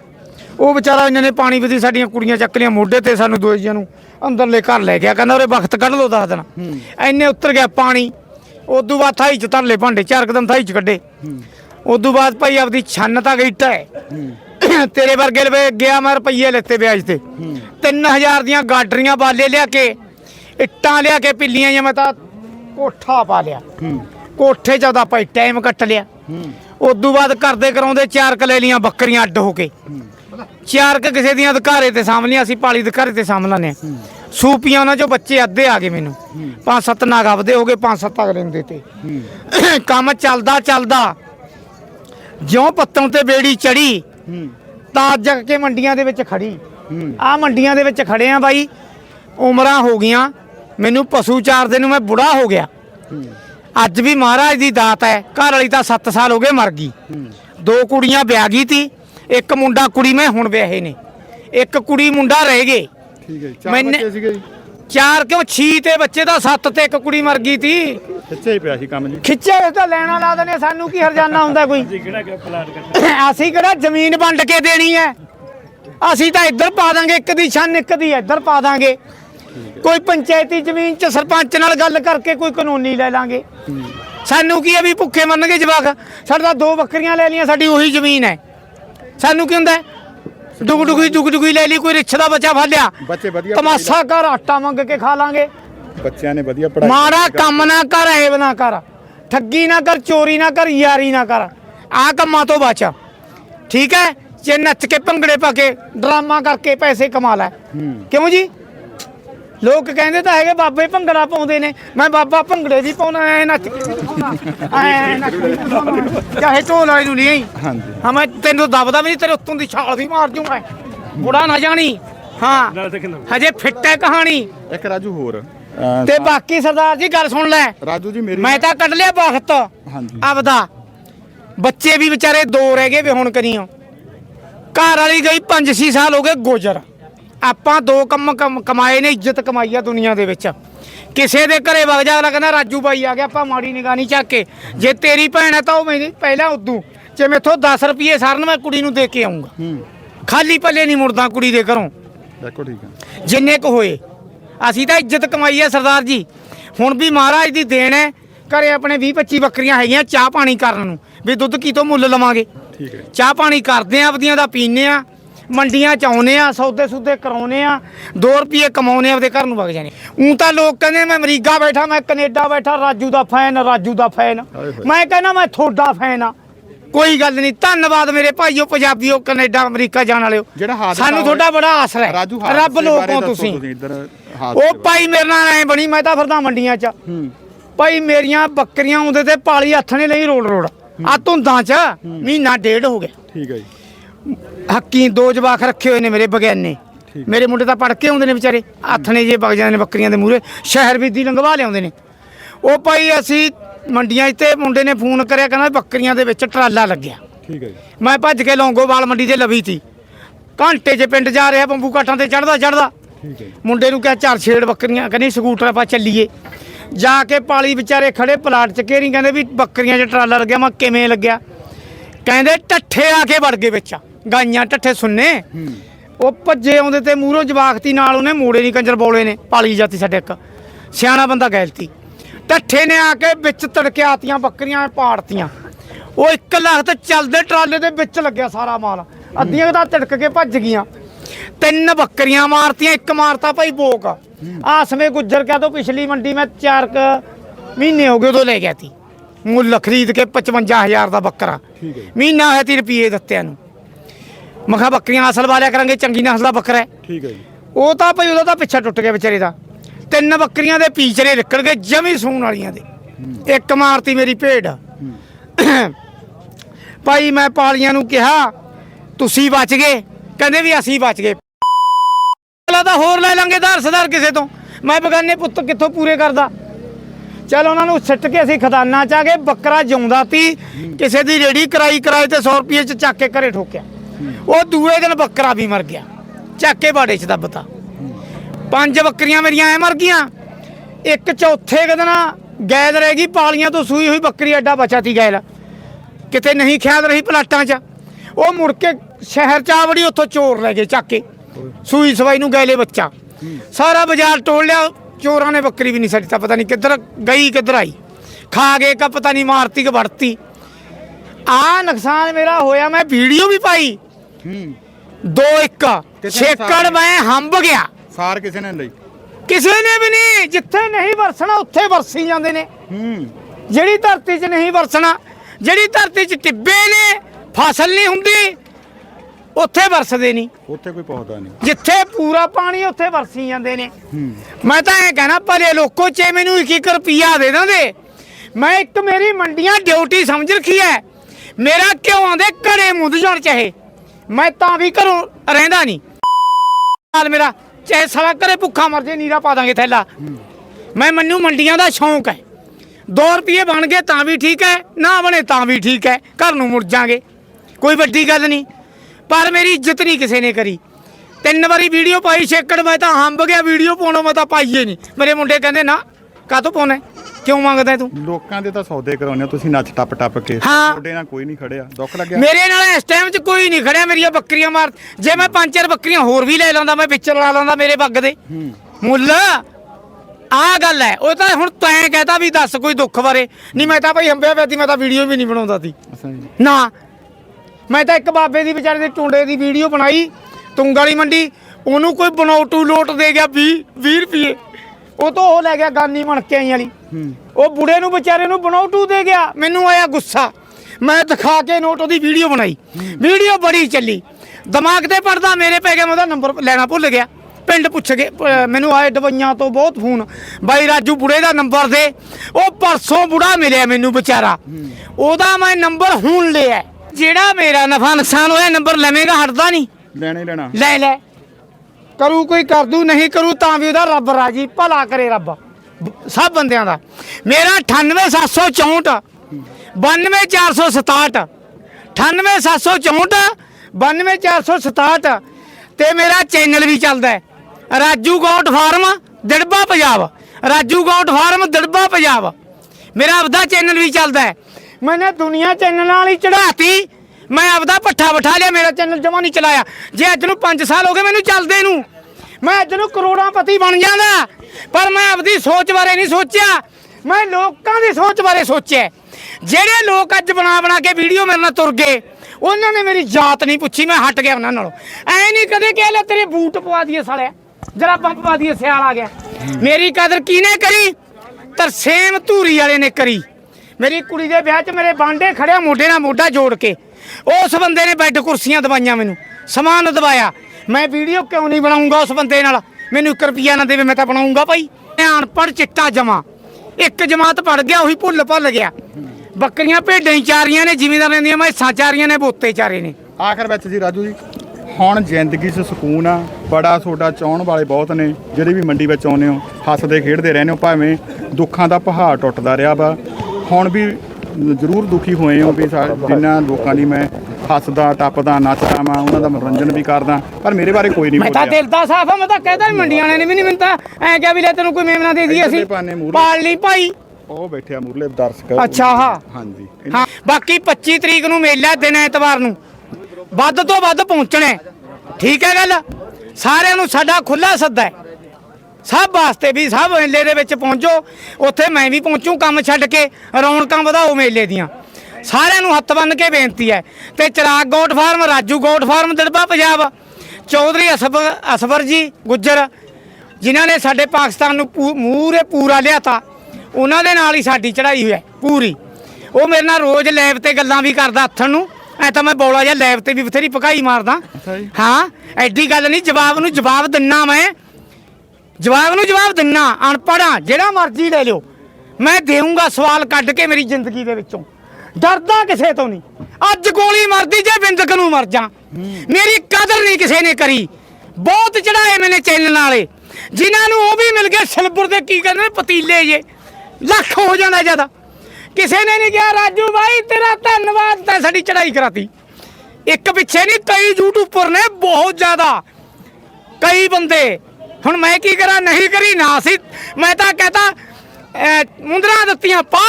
ਉਹ ਵਿਚਾਰਾ ਇਹਨਾਂ ਨੇ ਪਾਣੀ ਵਿੱਚ ਸਾਡੀਆਂ ਕੁੜੀਆਂ ਚੱਕ ਲਿਆ ਮੋਢੇ ਤੇ ਸਾਨੂੰ ਦੋਏ ਜੀਆਂ ਨੂੰ। ਅੰਦਰਲੇ ਘਰ ਲੈ ਗਿਆ ਕਹਿੰਦਾ ਉਹਰੇ ਵਕਤ ਕੱਢ ਲਓ ਦੱਸ ਦੇਣਾ ਐਨੇ ਉੱਤਰ ਗਿਆ ਪਾਣੀ। ਉਦੋਂ ਬਾਅਦ ਥਾਈ ਚ ਧਰਲੇ ਭਾਂਡੇ ਚਾਰ ਕਦਮ ਥਾਈ ਚ ਕੱਢੇ। ਉਦੋਂ ਬਾਅਦ ਭਾਈ ਆਪਦੀ ਛੰਨ ਤਾਂ ਗਈ ਟੈ ਤੇਰੇ ਵਰਗੇ ਲਵੇ ਗਿਆ ਮੈਂ ਰੁਪਈਏ ਲੈਤੇ ਵਿਆਜ ਤੇ। 3000 ਦੀਆਂ ਗਾਡਰੀਆਂ ਬਾਲੇ ਲਿਆ ਕੇ ਇੱਟਾਂ ਲਿਆ ਕੇ ਪਿੱਲੀਆਂ ਜਾਂ ਮੈਂ ਤਾਂ ਕੋਠਾ ਪਾ ਲਿਆ। ਕੋਠੇ 'ਚ ਉਹਦਾ ਭਾਈ ਟਾਈਮ ਕੱਟ ਲਿਆ। ਉਦੋਂ ਬਾਅਦ ਕਰਦੇ ਕਰਾਉਂਦੇ ਚਾਰ ਕ ਲੈ ਲੀਆਂ ਬੱਕਰੀਆਂ ਅੱਡ ਹੋ ਕੇ। ਚਾਰ ਕ ਕਿਸੇ ਦੀਆਂ ਅਧਿਕਾਰੇ ਤੇ ਸਾਂਭਲੀਆਂ ਅਸੀਂ ਪਾਲੀ ਅਧਿਕਾਰੇ ਤੇ ਲੈਂਦੇ ਹਾਂ। ਸੂਪੀਆਂ ਉਹਨਾਂ ਚੋਂ ਬੱਚੇ ਅੱਧੇ ਆ ਗਏ ਮੈਨੂੰ। ਪੰਜ ਸੱਤ ਨਾਗ ਆਪਦੇ ਹੋ ਗਏ ਪੰਜ ਸੱਤ ਅਗਲੇ ਨੂੰ ਦਿੱਤੇ। ਕੰਮ ਚੱਲਦਾ ਚੱਲਦਾ। ਜਿਉਂ ਪੱਤੋਂ ਤੇ ਬੇੜੀ ਚੜੀ ਤਾਂ ਅੱਜ ਜਾ ਕੇ ਮੰਡੀਆਂ ਦੇ ਵਿੱਚ ਖੜੀ। ਆ ਮੰਡੀਆਂ ਦੇ ਵਿੱਚ ਖੜੇ ਆ ਬਾਈ ਉਮਰਾਂ ਹੋ ਗਈਆਂ। ਮੈਨੂੰ ਪਸ਼ੂ ਚਾਰਦੇ ਨੂੰ ਮੈਂ ਬੁੜਾ ਹੋ ਗਿਆ। ਅੱਜ ਵੀ ਮਹਾਰਾਜ ਦੀ ਦਾਤ ਹੈ ਘਰ ਵਾਲੀ ਤਾਂ 7 ਸਾਲ ਹੋ ਗਏ ਮਰ ਗਈ। ਦੋ ਕੁੜੀਆਂ ਵਿਆਹ ਗਈ ਤੀ ਇੱਕ ਮੁੰਡਾ ਕੁੜੀ ਮੈਂ ਹੁਣ ਵਿਆਹੇ ਨੇ। ਇੱਕ ਕੁੜੀ ਮੁੰਡਾ ਰਹਿ ਗਏ। ਠੀਕ ਹੈ ਚਾਰ ਬੱਚੇ ਸੀਗੇ ਜੀ। ਚਾਰ ਕਿਉਂ? ਛੀ ਤੇ ਬੱਚੇ ਦਾ ਸੱਤ ਤੇ ਇੱਕ ਕੁੜੀ ਮਰ ਗਈ ਤੀ। ਸੱਚੇ ਹੀ ਪਿਆ ਸੀ ਕੰਮ ਜੀ। ਖਿੱਚੇ ਹੋਏ ਤਾਂ ਲੈਣਾ ਲਾ ਦਨੇ ਸਾਨੂੰ ਕੀ ਹਰਜਾਨਾ ਹੁੰਦਾ ਕੋਈ? ਅਸੀਂ ਕਿਹੜਾ ਜ਼ਮੀਨ ਵੰਡ ਕੇ ਦੇਣੀ ਹੈ? ਅਸੀਂ ਤਾਂ ਇੱਧਰ ਪਾ ਦਾਂਗੇ ਇੱਕ ਦੀ ਛੰਨ ਇੱਕ ਦੀ ਇੱਧਰ ਪਾ ਦਾਂਗੇ। ਕੋਈ ਪੰਚਾਇਤੀ ਜ਼ਮੀਨ 'ਚ ਸਰਪੰਚ ਨਾਲ ਗੱਲ ਕਰਕੇ ਕੋਈ ਕਾਨੂੰਨੀ ਲੈ ਲਾਂਗੇ। ਸਾਨੂੰ ਕੀ ਹੈ ਵੀ ਭੁੱਖੇ ਮਰਨਗੇ ਜਵਾਕ? ਸਾਡਾ ਦੋ ਬੱਕਰੀਆਂ ਲੈ ਲੀਆਂ ਸਾਡੀ ਉਹੀ ਜ਼ਮੀਨ ਹੈ। ਸਾਨੂੰ ਕੀ ਹੁੰਦਾ? ਡੁਗ ਡੁਗੀ ਡੁਗ ਡੁਗੀ ਲੈ ਲਈ ਕੋਈ ਰਿਛ ਦਾ ਬੱਚਾ ਫੜ ਲਿਆ। ਬੱਚੇ ਵਧੀਆ ਤਮਾਸ਼ਾ ਕਰ ਆਟਾ ਮੰਗ ਕੇ ਖਾ ਲਾਂਗੇ। ਬੱਚਿਆਂ ਨੇ ਵਧੀਆ ਪੜ੍ਹਾਈ ਮਾੜਾ ਕੰਮ ਨਾ ਕਰ ਐਬ ਨਾ ਕਰ। ਠੱਗੀ ਨਾ ਕਰ ਚੋਰੀ ਨਾ ਕਰ ਯਾਰੀ ਨਾ ਕਰ। ਆ ਕੰਮਾਂ ਤੋਂ ਬਚ। ਠੀਕ ਹੈ? ਜੇ ਨੱਚ ਕੇ ਭੰਗੜੇ ਪਾ ਕੇ ਡਰਾਮਾ ਕਰਕੇ ਪੈਸੇ ਕਮਾ ਲੈ। ਕਿਉਂ ਜੀ? ਲੋਕ ਕਹਿੰਦੇ ਤਾਂ ਹੈਗੇ ਬਾਬੇ ਭੰਗੜਾ ਪਾਉਂਦੇ ਨੇ। ਮੈਂ ਬਾਬਾ ਭੰਗੜੇ ਵੀ ਪਾਉਣਾ ਐ ਨੱਚ ਕੇ ਐ ਨੱਚ। ਚਾਹੇ ਢੋਲ ਨੂੰ ਨਹੀਂ। ਹਾਂਜੀ। ਹਾਂ ਮੈਂ ਤੈਨੂੰ ਦਬਦਾ ਵੀ ਨਹੀਂ ਤੇਰੇ ਉੱਤੋਂ ਦੀ ਛਾਲ ਵੀ ਮਾਰ ਜੂਗਾ ਬੁੜਾ ਨਾ ਜਾਣੀ। ਹਾਂ। ਹਜੇ ਫਿੱਟ ਹੈ ਕਹਾਣੀ। ਇੱਕ ਰਾਜੂ ਹੋਰ। ਤੇ ਬਾਕੀ ਸਰਦਾਰ ਜੀ ਗੱਲ ਸੁਣ ਲੈ। ਰਾਜੂ ਜੀ ਮੇਰੀ ਮੈਂ ਤਾਂ ਕੱਢ ਲਿਆ ਵਕਤ ਹਾਂਜੀ। ਆਪਦਾ। ਬੱਚੇ ਵੀ ਵਿਚਾਰੇ ਦੋ ਰਹਿ ਗਏ ਵੀ ਹੁਣ ਕਰੀਓ। ਘਰ ਵਾਲੀ ਗਈ 5-6 ਸਾਲ ਹੋ ਗਏ ਗੋਜਰ। ਆਪਾਂ ਦੋ ਕੰਮ ਕਮ- ਕਮਾਏ ਨੇ ਇੱਜ਼ਤ ਕਮਾਈ ਆ ਦੁਨੀਆ ਦੇ ਵਿੱਚ। ਕਿਸੇ ਦੇ ਘਰੇ ਵਗ ਜਾ ਅਗਲਾ ਕਹਿੰਦਾ ਰਾਜੂ ਬਾਈ ਆ ਗਿਆ ਆਪਾਂ ਮਾੜੀ ਨਿਗਾਹ ਨਹੀਂ ਚੱਕ ਕੇ। ਜੇ ਤੇਰੀ ਭੈਣ ਹੈ ਤਾਂ ਉਹ ਮੈਨੂੰ ਪਹਿਲਾਂ ਉਦੋਂ। ਜੇ ਮੈਥੋਂ 10 ਰੁਪਏ ਸਾਰਨ ਮੈਂ ਕੁੜੀ ਨੂੰ ਦੇ ਕੇ ਆਉਂਗਾ ਹੂੰ। ਖਾਲੀ ਪੱਲੇ ਨਹੀਂ ਮੁੜਦਾ ਕੁੜੀ ਦੇ ਘਰੋਂ। ਦੇਖੋ ਠੀਕ ਹੈ ਜਿੰਨੇ ਕੁ ਹੋਏ। ਅਸੀਂ ਤਾਂ ਇੱਜ਼ਤ ਕਮਾਈ ਹੈ ਸਰਦਾਰ ਜੀ। ਹੁਣ ਵੀ ਮਹਾਰਾਜ ਦੀ ਦੇਣ ਹੈ ਘਰੇ ਆਪਣੇ 20 25 ਬੱਕਰੀਆਂ ਹੈਗੀਆਂ ਚਾਹ ਪਾਣੀ ਕਰਨ ਨੂੰ। ਵੀ ਦੁੱਧ ਕੀ ਤੋਂ ਮੁੱਲ ਲਵਾਂਗੇ। ਠੀਕ ਹੈ। ਚਾਹ ਪਾਣੀ ਕਰਦੇ ਆ ਆਪਦੀਆਂ ਦਾ ਪੀਨੇ ਆ। ਮੰਡੀਆਂ ਚ ਆਉਨੇ ਆ ਸੌਦੇ ਸੁਦੇ ਕਰਾਉਨੇ ਆ 2 ਰੁਪਏ ਕਮਾਉਨੇ ਆ ਆਪਦੇ ਘਰ ਨੂੰ ਵਗ ਜਾਣੇ ਉਂ ਤਾਂ ਲੋਕ ਕਹਿੰਦੇ ਮੈਂ ਅਮਰੀਕਾ ਬੈਠਾ ਮੈਂ ਕੈਨੇਡਾ ਬੈਠਾ ਰਾਜੂ ਦਾ ਫੈਨ ਰਾਜੂ ਦਾ ਫੈਨ। ਮੈਂ ਕਹਿੰਦਾ ਮੈਂ ਤੁਹਾਡਾ ਫੈਨ ਆ। ਕੋਈ ਗੱਲ ਨਹੀਂ ਧੰਨਵਾਦ ਮੇਰੇ ਭਾਈਓ ਪੰਜਾਬੀਓ ਕੈਨੇਡਾ ਅਮਰੀਕਾ ਜਾਣ ਵਾਲਿਓ। ਸਾਨੂੰ ਤੁਹਾਡਾ ਬੜਾ ਆਸਰਾ ਹੈ। ਰੱਬ ਲੋਕੋਂ ਤੁਸੀਂ। ਉਹ ਭਾਈ ਮੇਰੇ ਨਾਲ ਐ ਬਣੀ ਮੈਂ ਤਾਂ ਫਿਰਦਾ ਮੰਡੀਆਂ 'ਚ। ਭਾਈ ਮੇਰੀਆਂ ਬੱਕਰੀਆਂ ਆਉਂਦੇ ਤੇ ਪਾਲੀ ਹੱਥ ਨੇ ਲਈ ਰੋੜ ਰੋੜ ਆ ਧੁੰਦਾਂ 'ਚ ਮਹੀਨਾ ਡੇਢ ਹੋ ਗਿਆ। ਠੀਕ ਹੈ ਜੀ। ਹੱਕੀ ਦੋ ਜਵਾਕ ਰੱਖੇ ਹੋਏ ਨੇ ਮੇਰੇ ਬਗਿਆਨੇ। ਮੇਰੇ ਮੁੰਡੇ ਤਾਂ ਪੜ ਕੇ ਆਉਂਦੇ ਨੇ ਵਿਚਾਰੇ। ਆਥਣੇ ਜੇ ਵਗ ਜਾਂਦੇ ਨੇ ਬੱਕਰੀਆਂ ਦੇ ਮੂਹਰੇ। ਸ਼ਹਿਰ ਵੀ ਦੀ ਲੰਘਵਾ ਲਿਆਉਂਦੇ ਨੇ। ਉਹ ਭਾਈ ਅਸੀਂ ਮੰਡੀਆਂ 'ਚ ਤੇ ਮੁੰਡੇ ਨੇ ਫੋਨ ਕਰਿਆ ਕਹਿੰਦਾ ਬੱਕਰੀਆਂ ਦੇ ਵਿੱਚ ਟਰਾਲਾ ਲੱਗਿਆ। ਠੀਕ ਹੈ ਜੀ। ਮੈਂ ਭੱਜ ਕੇ ਲੌਂਗੋਵਾਲ ਮੰਡੀ ਤੇ ਲਵੀ ਤੀ। ਘੰਟੇ 'ਚ ਪਿੰਡ ਜਾ ਰਿਹਾ ਬੰਬੂ ਕਾਠਾਂ ਤੇ ਚੜਦਾ ਚੜਦਾ ਠੀਕ ਹੈ ਮੁੰਡੇ ਨੂੰ ਕਿਹਾ ਚਾਰ ਛੇੜ ਬੱਕਰੀਆਂ। ਕਹਿੰਦੇ ਸਕੂਟਰ ਆਪਾਂ ਚੱਲੀਏ। ਜਾ ਕੇ ਪਾਲੀ ਵਿਚਾਰੇ ਖੜੇ ਪਲਾਟ ਚ ਘੇਰੀ ਕਹਿੰਦੇ ਵੀ ਬੱਕਰੀਆਂ 'ਚ ਟਰਾਲਾ ਲੱਗਿਆ ਮੈਂ ਕਿਵੇਂ ਲੱਗਿਆ? ਕਹਿੰਦੇ ਟੱਠੇ ਆ ਕੇ ਵੜ ਗਏ ਵਿੱਚ ਗਾਈਆਂ ਟੱਠੇ ਸੁੰਨੇ। ਉਹ ਭੱਜੇ ਆਉਂਦੇ ਤੇ ਮੂਹਰੋਂ ਜਵਾਖਤੀ ਨਾਲ ਉਹਨੇ ਮੋੜੇ ਨਹੀਂ ਕੰਜਰ ਬੋਲੇ ਨੇ ਪਾਲੀ ਜਾਤੀ ਸਾਡੇ ਇੱਕ। ਸਿਆਣਾ ਬੰਦਾ ਗੈਲਤੀ। ਟੱਠੇ ਨੇ ਆ ਕੇ ਵਿੱਚ ਤੜਕਿਆਤੀਆਂ ਬੱਕਰੀਆਂ ਪਾੜਤੀਆਂ। ਉਹ ਇੱਕ ਲੱਖ ਤੇ ਚੱਲਦੇ ਟਰਾਲੇ ਦੇ ਵਿੱਚ ਲੱਗਿਆ ਸਾਰਾ ਮਾਲ। ਅੱਧੀਆਂ ਤਾਂ ਤਿੜਕ ਕੇ ਭੱਜ ਗਈਆਂ। ਤਿੰਨ ਬੱਕਰੀਆਂ ਮਾਰਤੀਆਂ ਇੱਕ ਮਾਰਤਾ ਭਾਈ ਬੋਕ। ਆਸਮੇ ਗੁੱਜਰ ਕਿਆ ਤੋਂ ਪਿਛਲੀ ਮੰਡੀ ਮੈਂ ਚਾਰ ਕ ਮਹੀਨੇ ਹੋ ਗਏ ਉਦੋਂ ਲੈ ਗਿਆ ਤੀ। ਮੁੱਲ ਖਰੀਦ ਕੇ 55000 ਦਾ ਬੱਕਰਾ। ਮਹੀਨਾ ਹੋਇਆ ਤੀ ਰੁਪਏ ਦਿੱਤਿਆਂ ਨੂੰ ਮੈਂ ਕਿਹਾ ਬੱਕਰੀਆਂ ਅਸਲ ਵਾਲਿਆ ਕਰਾਂਗੇ ਚੰਗੀ ਨਸਲ ਦਾ ਬੱਕਰਾ ਹੈ। ਠੀਕ ਹੈ ਜੀ। ਉਹ ਤਾਂ ਭਾਈ ਉਹਦਾ ਤਾਂ ਪਿੱਛਾ ਟੁੱਟ ਗਿਆ ਵਿਚਾਰੇ ਦਾ। ਤਿੰਨ ਬੱਕਰੀਆਂ ਦੇ ਪੀਚਰੇ ਨਿਕਲ ਗਏ ਜਮੀ ਸੂਣ ਵਾਲੀਆਂ ਦੇ। ਇੱਕ ਮਾਰਤੀ ਮੇਰੀ ਭੇਡ। ਭਾਈ ਮੈਂ ਪਾਲੀਆਂ ਨੂੰ ਕਿਹਾ ਤੁਸੀਂ ਬਚ ਗਏ। ਕਹਿੰਦੇ ਵੀ ਅਸੀਂ ਬਚ ਗਏ। ਅਗਲਾ ਤਾਂ ਹੋਰ ਲੈ ਲਾਂਗੇ ਧਾਰਸਦਾਰ ਕਿਸੇ ਤੋਂ। ਮੈਂ ਬਗਾਨੇ ਪੁੱਤ ਕਿੱਥੋਂ ਪੂਰੇ ਕਰਦਾ? ਚਲ ਉਹਨਾਂ ਨੂੰ ਸਿੱਟ ਕੇ ਅਸੀਂ ਖਦਾਨਾ ਚ ਆ ਗਏ ਬੱਕਰਾ ਜਿਉਂਦਾ ਤੀ ਕਿਸੇ ਦੀ ਰੇੜੀ ਕਰਾਈ ਕਰਾਈ ਤੇ 100 ਰੁਪਏ ਚ ਚੱਕ ਕੇ ਘਰੇ ਠੋਕਿਆ। ਉਹ ਦੂਏ ਦਿਨ ਬੱਕਰਾ ਵੀ ਮਰ ਗਿਆ। ਚੱਕ ਕੇ ਬਾੜੇ ਚ ਦੱਬਤਾ। ਪੰਜ ਬੱਕਰੀਆਂ ਮੇਰੀਆਂ ਐ ਮਰ ਗਈਆਂ। ਇੱਕ ਚੌਥੇ ਕੁ ਦਿਨ ਗੈਦ ਰਹਿ ਗਈ, ਪਾਲੀਆਂ ਤੋਂ ਸੂਈ ਹੋਈ ਬੱਕਰੀ, ਐਡਾ ਬਚਾ ਤੀ ਗੈਲ ਕਿਤੇ ਨਹੀਂ ਖਿਆਲ ਰਹੀ ਪਲਾਟਾਂ 'ਚ। ਉਹ ਮੁੜ ਕੇ ਸ਼ਹਿਰ 'ਚ ਆ ਵੜੀ, ਉੱਥੋਂ ਚੋਰ ਲੈ ਗਏ ਚੱਕ ਕੇ। ਸੂਈ ਸਵਾਈ ਨੂੰ ਗੈਲੇ ਬੱਚਾ। ਸਾਰਾ ਬਾਜ਼ਾਰ ਟੋਲ ਲਿਆ। ਚੋਰਾਂ ਨੇ ਬੱਕਰੀ ਵੀ ਨਹੀਂ ਛੱਡੀ ਤਾਂ ਪਤਾ ਨਹੀਂ ਕਿੱਧਰ ਗਈ, ਕਿੱਧਰ ਆਈ। ਖਾ ਗਏ ਕਾ ਪਤਾ ਨਹੀਂ ਮਾਰਤੀ ਕਿ ਵੜਤੀ ਆ ਨੁਕਸਾਨ ਮੇਰਾ ਹੋਇਆ, ਮੈਂ ਵੀਡੀਓ ਵੀ ਪਾਈ। ਦੋ ਇੱਕ। ਕਿੱਥੇ ਛੇਕੜ? ਮੈਂ ਹੰਬ ਗਿਆ। ਸਾਰ ਕਿਸੇ ਨੇ ਲਈ। ਕਿਸੇ ਨੇ ਵੀ ਨਹੀਂ। ਜਿੱਥੇ ਨਹੀਂ ਵਰਸਣਾ ਉੱਥੇ ਵਰਸੀ ਜਾਂਦੇ ਨੇ। ਹੂੰ। ਜਿਹੜੀ ਧਰਤੀ 'ਚ ਨਹੀਂ ਵਰਸਣਾ ਜਿਹੜੀ ਧਰਤੀ 'ਚ ਟਿੱਬੇ ਨੇ ਫਸਲ ਨਹੀਂ ਹੁੰਦੀ ਉੱਥੇ ਵਰਸਦੇ ਨਹੀਂ। ਉੱਥੇ ਕੋਈ ਪਹੁੰਚਦਾ ਨਹੀਂ। ਜਿੱਥੇ ਪੂਰਾ ਪਾਣੀ ਉੱਥੇ ਵਰਸੀ ਜਾਂਦੇ ਨੇ। ਹੂੰ। ਮੈਂ ਤਾਂ ਇਹ ਕਹਿਣਾ ਭਲੇ ਲੋਕੋ ਚੇ ਮੈਨੂੰ ਇੱਕ ਇੱਕ ਰੁਪਿਆ ਦੇ ਦਿੰਦੇ। ਮੈਂ ਇੱਕ ਮੇਰੀ ਮੰਡੀਆਂ ਡਿਊਟੀ ਸਮਝ ਰੱਖੀ ਹੈ ਮੇਰਾ ਕਿਉਂ ਆਂਦੇ ਘਰੇ ਮੁੱਦ ਜਾਣ ਚਾਹੇ। ਮੈਂ ਤਾਂ ਵੀ ਘਰੋਂ ਰਹਿੰਦਾ ਨਹੀਂ। ਹਾਲ ਮੇਰਾ, ਚਾਹੇ ਸਾਲਾ ਘਰੇ ਭੁੱਖਾ ਮਰ ਜੇ, ਨੀਰਾ ਪਾ ਦਾਂਗੇ ਥੈਲਾ। ਮੈਂ ਮੈਨੂੰ ਮੰਡੀਆਂ ਦਾ ਸ਼ੌਂਕ ਹੈ। 2 ਰੁਪਏ ਬਣ ਗਏ ਤਾਂ ਵੀ ਠੀਕ ਹੈ, ਨਾ ਬਣੇ ਤਾਂ ਵੀ ਠੀਕ ਹੈ। ਘਰ ਨੂੰ ਮੁੜ ਜਾਾਂਗੇ। ਕੋਈ ਵੱਡੀ ਗੱਲ ਨਹੀਂ। ਪਰ ਮੇਰੀ ਇੱਜ਼ਤ ਨਹੀਂ ਕਿਸੇ ਨੇ ਕਰੀ। ਤਿੰਨ ਵਾਰੀ ਵੀਡੀਓ ਪਾਈ, ਛੇਕੜ ਮੈਂ ਤਾਂ ਹੰਬ ਗਿਆ, ਵੀਡੀਓ ਪਾਉਣੋਂ ਮੈਂ ਤਾਂ ਪਾਈਏ ਨਹੀਂ। ਮੇਰੇ ਮੁੰਡੇ ਕਹਿੰਦੇ, ਨਾ, ਕਾਹਤੋਂ ਪਾਉਣਾ ਕਿਉਂ ਮੰਗਦਾ ਹੈ ਤੂੰ? ਲੋਕਾਂ ਦੇ ਤਾਂ ਸੌਦੇ ਕਰਾਉਂਦੇ ਹੋ ਤੁਸੀਂ ਨੱਚ ਟੱਪ ਟੱਪ ਕੇ। ਹਾਂ। ਤੁਹਾਡੇ ਨਾਲ ਕੋਈ ਨਹੀਂ ਖੜਿਆ। ਦੁੱਖ ਲੱਗਿਆ? ਮੇਰੇ ਨਾਲ ਇਸ ਟਾਈਮ 'ਚ ਕੋਈ ਨਹੀਂ ਖੜਿਆ ਮੇਰੀਆਂ ਬੱਕਰੀਆਂ ਮਾਰ ਜੇ ਮੈਂ ਪੰਜ ਚਾਰ ਬੱਕਰੀਆਂ ਹੋਰ ਵੀ ਲੈ ਲਾਂਦਾ ਮੈਂ ਵਿੱਚ ਲਾ ਲਾਂਦਾ ਮੇਰੇ ਬੱਗ ਦੇ। ਮੁੱਲ ਆ ਗੱਲ ਹੈ। ਉਹ ਤਾਂ ਹੁਣ ਤੈਂ ਕਹਤਾ ਵੀ ਦੱਸ ਕੋਈ ਦੁੱਖ ਬਾਰੇ। ਨਹੀਂ ਮੈਂ ਤਾਂ ਭਾਈ ਹੰਬਿਆ ਪਿਆ ਸੀ ਮੈਂ ਤਾਂ ਵੀਡੀਓ ਵੀ ਨਹੀਂ ਬਣਾਉਂਦਾ ਸੀ। ਜੀ। ਨਾ। ਮੈਂ ਤਾਂ ਇੱਕ ਬਾਬੇ ਦੀ ਵਿਚਾਰੇ ਦੇ ਟੁੰਡੇ ਦੀ ਵੀਡੀਓ ਬਣਾਈ ਤੁੰਗ ਵਾਲੀ ਮੰਡੀ। ਉਹਨੂੰ ਕੋਈ ਬਣਾਉਟੂ ਲੋਟ ਦੇ ਗਿਆ 20 20 ਰੁਪਏ। ਉਹ ਤੋਂ ਉਹ ਲੈ ਗਿਆ ਗਾਨੀ ਆਈ ਵਾਲੀ। ਉਹ ਬੁੜੇ ਨੂੰ ਵਿਚਾਰੇ ਨੂੰ ਬਣਾਉਟੂ ਦੇ ਗਿਆ। ਮੈਨੂੰ ਆਇਆ ਗੁੱਸਾ। ਮੈਂ ਦਿਖਾ ਕੇ ਨੋਟ ਉਹਦੀ ਵੀਡੀਓ ਬਣਾਈ। ਵੀਡੀਓ ਬੜੀ ਚੱਲੀ। ਦਿਮਾਗ ਤੇ ਪੜਦਾ ਮੇਰੇ ਪੈ ਗਿਆ ਮੈਂ ਉਹਦਾ ਨੰਬਰ ਲੈਣਾ ਭੁੱਲ ਗਿਆ। ਪਿੰਡ ਪੁੱਛ ਕੇ ਮੈਨੂੰ ਆਏ ਦਵਾਈਆਂ ਤੋਂ ਬਹੁਤ ਫੋਨ। ਬਾਈ ਰਾਜੂ ਬੁੜੇ ਦਾ ਨੰਬਰ ਦੇ। ਉਹ ਪਰਸੋਂ ਬੁੜਾ ਮਿਲਿਆ ਮੈਨੂੰ ਵਿਚਾਰਾ। ਉਹਦਾ ਮੈਂ ਨੰਬਰ ਹੁਣ ਲਿਆ। ਜਿਹੜਾ ਮੇਰਾ ਨਫਾ ਨੁਕਸਾਨ ਹੋਇਆ ਨੰਬਰ ਲਵੇਂਗਾ ਹਟਦਾ ਨਹੀਂ। ਲੈਣਾ ਹੀ ਲੈਣਾ। ਲੈ ਲੈ। ਕਰੂ ਕੋਈ ਕਰਦੂ, ਨਹੀਂ ਕਰੂ ਤਾਂ ਵੀ ਉਹਦਾ ਰੱਬ ਰਾਜੀ, ਭਲਾ ਕਰੇ ਰੱਬ, ਸਭ ਬੰਦਿਆਂ ਦਾ। ਮੇਰਾ 98764 92467 98764 92467 ਤੇ ਮੇਰਾ ਚੈਨਲ ਵੀ ਚੱਲਦਾ ਹੈ। Raju goat farm, Dirba Punjab. Raju goat farm, Dirba Punjab. ਮੇਰਾ ਆਪਦਾ ਚੈਨਲ ਵੀ ਚੱਲਦਾ ਹੈ। ਮੈਨੇ ਦੁਨੀਆ ਚੈਨਲ ਨਾਲ ਚੜਾਤੀ ਮੈਂ ਆਪਦਾ ਪੱਠਾ ਬਿਠਾ ਲਿਆ, ਮੇਰਾ ਚੈਨਲ ਜਮਾ ਨਹੀਂ ਚਲਾਇਆ। ਜੇ ਅੱਜ ਨੂੰ 5 ਸਾਲ ਹੋ ਗਏ ਮੈਨੂੰ ਚੱਲਦੇ ਨੂੰ, ਮੈਂ ਅੱਜ ਨੂੰ ਕਰੋੜਾਂ ਪਤੀ ਬਣ ਜਾਂਦਾ। ਪਰ ਮੈਂ ਆਪਦੀ ਸੋਚ ਬਾਰੇ ਨਹੀਂ ਸੋਚਿਆ। ਮੈਂ ਲੋਕਾਂ ਦੀ ਸੋਚ ਬਾਰੇ ਸੋਚਿਆ। ਜਿਹੜੇ ਲੋਕ ਅੱਜ ਬਣਾ ਬਣਾ ਕੇ ਵੀਡੀਓ ਮੇਰੇ ਨਾਲ ਤੁਰ ਗਏ, ਉਹਨਾਂ ਨੇ ਮੇਰੀ ਜਾਤ ਨਹੀਂ ਪੁੱਛੀ, ਮੈਂ ਹਟ ਗਿਆ ਉਹਨਾਂ ਨਾਲੋਂ। ਐ ਨਹੀਂ ਕਦੇ ਕਹਿ, ਲੈ ਤੇਰੇ ਬੂਟ ਪਵਾ ਦਈਏ ਸਾਲਿਆ, ਜਰਾ ਪੰਪ ਪਵਾ ਦਈਏ, ਸਿਆਲ ਆ ਗਿਆ। ਮੇਰੀ ਕਦਰ ਕਿਹਨੇ ਕਰੀ? ਤਰਸੇਮ ਧੂਰੀ ਵਾਲੇ ਨੇ ਕਰੀ। ਮੇਰੀ ਕੁੜੀ ਦੇ ਵਿਆਹ 'ਚ ਮੇਰੇ ਬਾਂਡੇ ਖੜਿਆ ਮੋਢੇ ਨਾਲ ਮੋਢਾ ਜੋੜ ਕੇ। ਉਸ ਬੰਦੇ ਨੇ ਬੈੱਡ ਕੁਰਸੀਆਂ ਦਵਾਈਆਂ ਮੈਨੂੰ, ਸਮਾਨ ਦਵਾਇਆ। ਮੈਂ ਵੀਡੀਓ ਕਿਉਂ ਨਹੀਂ ਬਣਾਉਂਗਾ ਉਸ ਬੰਦੇ ਨਾਲ? ਮੈਨੂੰ 1 ਰੁਪਿਆ ਨਾ ਦੇਵੇ, ਮੈਂ ਤਾਂ ਬਣਾਉਂਗਾ ਭਾਈ। ਧਿਆਨ ਪੜ ਚਿੱਟਾ ਜਮਾ। ਇੱਕ ਜਮਾਤ ਪੜ ਗਿਆ, ਉਹੀ ਭੁੱਲ ਭੁੱਲ ਗਿਆ। ਬੱਕਰੀਆਂ ਭੇਡਾਂ ਹੀ ਚਾਰੀਆਂ ਨੇ, ਜ਼ਿਮੀਦਾਰਾਂ ਦੀਆਂ ਮੈਸਾਂ ਚਾਰੀਆਂ ਨੇ, ਬੋਤੇ ਚਾਰੇ ਨੇ। ਆਖਰ ਵਿੱਚ ਜੀ ਰਾਜੂ ਜੀ, ਹੁਣ ਜ਼ਿੰਦਗੀ 'ਚ ਸਕੂਨ ਆ, ਬੜਾ ਤੁਹਾਡਾ ਚਾਹਣ ਵਾਲੇ ਬਹੁਤ ਨੇ, ਜਿਹੜੇ ਵੀ ਮੰਡੀ ਵਿੱਚ ਆਉਂਦੇ ਹੋ, ਹੱਸਦੇ ਖੇਡਦੇ ਰਹਿੰਦੇ ਹੋ, ਭਾਵੇਂ ਦੁੱਖਾਂ ਦਾ ਪਹਾੜ ਟੁੱਟਦਾ ਰਿਹਾ ਵਾ। ਹੁਣ ਵੀ ਜ਼ਰੂਰ ਦੁਖੀ ਹੋਏ ਹੋ ਵੀ ਸਾ- ਜਿਨ੍ਹਾਂ ਲੋਕਾਂ ਦੀ ਮੈਂ ਹੱਸਦਾ ਟੱਪਦਾ ਨੱਚਦਾ ਵਾਂ ਉਹਨਾਂ ਦਾ ਮਨੋਰੰਜਨ ਵੀ ਕਰਦਾ ਪਰ ਮੇਰੇ ਬਾਰੇ ਕੋਈ ਨਹੀਂ ਮੈਂ ਤਾਂ ਬੋਲਿਆ ਦਿਲ ਦਾ ਸਾਫ਼ ਆ ਮੈਂ ਤਾਂ ਕਹਿੰਦਾ ਵੀ ਮੰਡੀਆਂ ਵਾਲਿਆਂ ਨੇ ਵੀ ਨਹੀਂ ਮੈਨੂੰ ਤਾਂ ਐ ਕਿਹਾ ਵੀ ਲੈ ਤੈਨੂੰ ਕੋਈ ਮੇਮਣਾ ਦੇ ਦਈਏ ਅਸੀਂ। ਪਾਨੇ ਮੂਹਰੇ। ਪਾਲ ਲਈ ਭਾਈ। ਉਹ ਬੈਠਿਆ ਮੂਰਲੇ ਦਰਸ਼ਕ। ਅੱਛਾ, ਹਾਂ। ਹਾਂਜੀ। ਹਾਂ ਬਾਕੀ 25 ਤਰੀਕ ਨੂੰ ਮੇਲਾ ਦਿਨ ਐਤਵਾਰ ਨੂੰ। ਵੱਧ ਤੋਂ ਵੱਧ ਪਹੁੰਚਣਾ ਹੈ। ਠੀਕ ਹੈ ਗੱਲ? ਸਾਰਿਆਂ ਨੂੰ ਸਾਡਾ ਖੁੱਲਾ ਸੱਦਾ ਹੈ। ਸਭ ਵਾਸਤੇ ਵੀ ਸਭ ਮੇਲੇ ਦੇ ਵਿੱਚ ਪਹੁੰਚੋ। ਉੱਥੇ ਮੈਂ ਵੀ ਪਹੁੰਚੂ ਕੰਮ ਛੱਡ ਕੇ ਰੌਣਕਾਂ ਵਧਾਓ ਮੇਲੇ ਦੀਆਂ। ਸਾਰਿਆਂ ਨੂੰ ਹੱਥ ਬੰਨ ਕੇ ਬੇਨਤੀ ਹੈ। ਤੇ Chirag goat farm Raju goat farm Dirba Punjab Chaudhary Asfar Asfar ji Gujjar ਜਿਨ੍ਹਾਂ ਨੇ ਸਾਡੇ ਪਾਕਿਸਤਾਨ ਨੂੰ ਮੂਹਰੇ ਪੂਰਾ ਲਿਆਤਾ ਉਹਨਾਂ ਦੇ ਨਾਲ ਹੀ ਸਾਡੀ ਚੜ੍ਹਾਈ ਹੋਈ ਹੈ ਪੂਰੀ। ਉਹ ਮੇਰੇ ਨਾਲ ਰੋਜ਼ ਲੈਬ ਤੇ ਗੱਲਾਂ ਵੀ ਕਰਦਾ ਹੱਥਣ ਨੂੰ। ਐ ਤਾਂ ਮੈਂ ਬੋਲਾ ਜਾਂ ਲੈਬ ਤੇ ਵੀ ਬਥੇਰੀ ਪਕਾਈ ਮਾਰਦਾ। ਹਾਂ ਐਡੀ ਗੱਲ ਨਹੀਂ ਜਵਾਬ ਨੂੰ ਜਵਾਬ ਦਿੰਨਾ ਮੈਂ। ਜਵਾਬ ਨੂੰ ਜਵਾਬ ਦਿੰਨਾ, ਅਨਪੜ੍ਹਾਂ ਜਿਹੜਾ ਮਰਜ਼ੀ ਲੈ ਲਿਓ। ਮੈਂ ਦੇਵਾਂਗਾ ਸਵਾਲ ਕੱਢ ਕੇ ਮੇਰੀ ਜ਼ਿੰਦਗੀ ਦੇ ਵਿੱਚੋਂ। ਡਰਦਾ ਕਿਸੇ ਤੋਂ ਨਹੀਂ। ਅੱਜ ਗੋਲੀ ਮਰਦੀ ਜੇ ਬਿੰਦਕ ਨੂੰ ਮਰ ਜਾ। ਮੇਰੀ ਕਦਰ ਨਹੀਂ ਕਿਸੇ ਨੇ ਕਰੀ। ਬਹੁਤ ਚੜਾਏ ਮੈਨੇ ਚੈਨਲ ਵਾਲੇ। ਜਿਨ੍ਹਾਂ ਨੂੰ ਉਹ ਵੀ ਮਿਲ ਗਏ ਸਿਲਵਰ ਦੇ ਕੀ ਕਹਿੰਦੇ ਪਤੀਲੇ ਜੇ। ਲੱਖ ਹੋ ਜਾਂਦਾ ਜ਼ਿਆਦਾ। ਕਿਸੇ ਨੇ ਨਹੀਂ ਕਿਹਾ, ਰਾਜੂ ਭਾਈ ਤੇਰਾ ਧੰਨਵਾਦ ਤਾਂ ਸਾਡੀ ਚੜਾਈ ਕਰਾਤੀ। ਇੱਕ ਪਿੱਛੇ ਨਹੀਂ, ਕਈ ਯੂਟਿਊਬਰ ਨੇ, ਬਹੁਤ ਜ਼ਿਆਦਾ। ਕਈ ਬੰਦੇ ਹੁਣ ਮੈਂ ਕੀ ਕਰਾਂ? ਨਹੀਂ ਕਰੀ ਨਾ ਸੀ। ਮੈਂ ਤਾਂ ਕਹਤਾ ਮੁੰਦਰਾ ਦਿੱਤੀਆਂ ਪਾ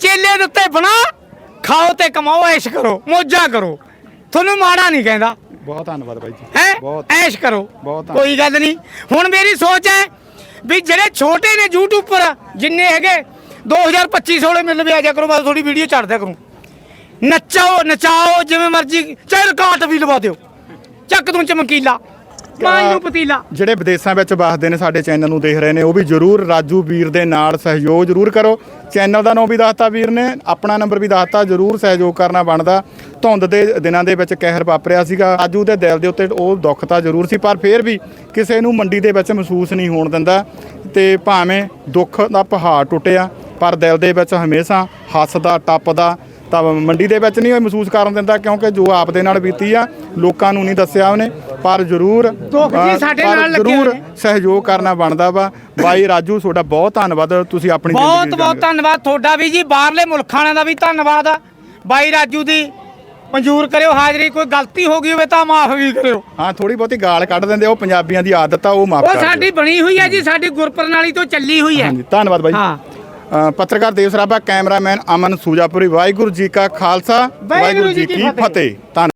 ਚੇਲੇ ਦਿੱਤੇ ਬਣਾ ਖਾਓ ਤੇ ਕਮਾਓ ਐਸ਼ ਕਰੋ ਮੌਜਾਂ ਕਰੋ। ਤੁਹਾਨੂੰ ਮਾੜਾ ਨਹੀਂ ਕਹਿੰਦਾ। ਬਹੁਤ ਧੰਨਵਾਦ ਬਾਈ ਜੀ। ਹੈ? ਐਸ਼ ਕਰੋ। ਕੋਈ ਗੱਲ ਨਹੀਂ। ਹੁਣ ਮੇਰੀ ਸੋਚ ਹੈ ਵੀ ਜਿਹੜੇ ਛੋਟੇ ਨੇ ਯੂਟਿਊਬਰ ਜਿੰਨੇ ਹੈਗੇ 2025 ਸੋਲੇ ਮਿਲ ਵੀ ਆ ਜਾ ਕਰੋ ਮੈਂ ਥੋੜੀ ਵੀਡੀਓ ਛੱਡ ਦਿਆ ਕਰੂੰ। ਨੱਚਾਓ ਨਚਾਓ ਜਿਵੇਂ ਮਰਜ਼ੀ ਚਾਹੇ ਰਿਕਾਰਡ ਵੀ ਲਵਾ ਦਿਓ। ਚੱਕ ਤੂੰ ਚਮਕੀਲਾ। ਮਾਂ ਨੂੰ ਪਤੀਲਾ। ਜਿਹੜੇ ਵਿਦੇਸ਼ਾਂ ਵਿੱਚ ਵਸਦੇ ਨੇ ਸਾਡੇ ਚੈਨਲ ਨੂੰ ਦੇਖ ਰਹੇ ਨੇ ਉਹ ਵੀ ਜਰੂਰ ਰਾਜੂ ਵੀਰ ਦੇ ਨਾਲ ਸਹਿਯੋਗ ਜਰੂਰ ਕਰੋ। ਚੈਨਲ ਦਾ ਨਾਮ ਵੀ ਦੱਸਤਾ ਵੀਰ ਨੇ ਆਪਣਾ ਨੰਬਰ ਵੀ ਦੱਸਤਾ ਜਰੂਰ ਸਹਿਯੋਗ ਕਰਨਾ ਬਣਦਾ। ਧੁੰਦ ਦੇ ਦਿਨਾਂ ਦੇ ਵਿੱਚ ਕਹਿਰ ਵਾਪਰਿਆ ਸੀਗਾ ਰਾਜੂ ਦੇ ਦਿਲ ਦੇ ਉੱਤੇ ਉਹ ਦੁੱਖ ਤਾਂ ਜ਼ਰੂਰ ਸੀ ਪਰ ਫਿਰ ਵੀ ਕਿਸੇ ਨੂੰ ਮੰਡੀ ਦੇ ਵਿੱਚ ਮਹਿਸੂਸ ਨਹੀਂ ਹੋਣ ਦਿੰਦਾ। ਤੇ ਭਾਵੇਂ ਦੁੱਖ ਦਾ ਪਹਾੜ ਟੁੱਟਿਆ ਪਰ ਦਿਲ ਦੇ ਵਿੱਚ ਹਮੇਸ਼ਾ ਹੱਸਦਾ ਟੱਪਦਾ ਤਾਂ ਮੰਡੀ ਦੇ ਵਿੱਚ ਨਹੀਂ ਉਹ ਮਹਿਸੂਸ ਕਰਨ ਦਿੰਦਾ ਕਿਉਂਕਿ ਜੋ ਆਪ ਦੇ ਨਾਲ ਬੀਤੀ ਆ ਲੋਕਾਂ ਨੂੰ ਨਹੀਂ ਦੱਸਿਆ ਉਹਨੇ। ਪਰ ਜ਼ਰੂਰ ਦੁੱਖ ਜੀ ਅ, ਸਾਡੇ ਪਰ ਨਾਲ ਲੱਗਿਆ ਜ਼ਰੂਰ ਨੇ। ਸਹਿਯੋਗ ਕਰਨਾ ਬਣਦਾ ਵਾ। ਬਾਈ ਰਾਜੂ ਤੁਹਾਡਾ ਬਹੁਤ ਧੰਨਵਾਦ। ਤੁਸੀਂ ਆਪਣੀ ਬਹੁਤ ਜ਼ਿੰਦਗੀ ਬਹੁਤ ਧੰਨਵਾਦ। ਤੁਹਾਡਾ ਵੀ ਜੀ ਬਾਹਰਲੇ ਮੁਲਕਾਂ ਵਾਲਿਆਂ ਦਾ ਵੀ ਧੰਨਵਾਦ ਆ। ਬਾਈ ਰਾਜੂ ਦੀ ਮਨਜ਼ੂਰ ਕਰਿਓ ਹਾਜ਼ਰੀ। ਕੋਈ ਗਲਤੀ ਹੋ ਗਈ ਹੋਵੇ ਤਾਂ ਮਾਫ ਵੀ ਕਰਿਓ। ਹਾਂ ਥੋੜੀ ਬਹੁਤੀ ਗਾਲ ਕੱਢ ਦਿੰਦੇ ਉਹ ਪੰਜਾਬੀਆਂ ਦੀ ਆਦਤ ਆ ਉਹ ਮਾਫ ਉਹ ਕਰ ਸਾਡੀ ਬਣੀ ਹੋਈ ਹੈ ਜੀ ਸਾਡੀ ਗੁਰਪ੍ਰਣਾਲੀ ਤੋਂ ਚੱਲੀ ਹੋਈ ਹੈ। ਹਾਂਜੀ ਧੰਨਵਾਦ ਬਾਈ। ਹਾਂ। ਅ, ਪੱਤਰਕਾਰ ਦੇਵ ਸਰਾਭਾ ਕੈਮਰਾਮੈਨ ਅਮਨ ਸੂਜਾਪੁਰੀ ਵਾਹਿਗੁਰੂ ਜੀ ਕਾ ਖਾਲਸਾ ਵਾਹਿਗੁਰੂ ਜੀ ਕੀ ਫਤਿਹ। ਧੰਨ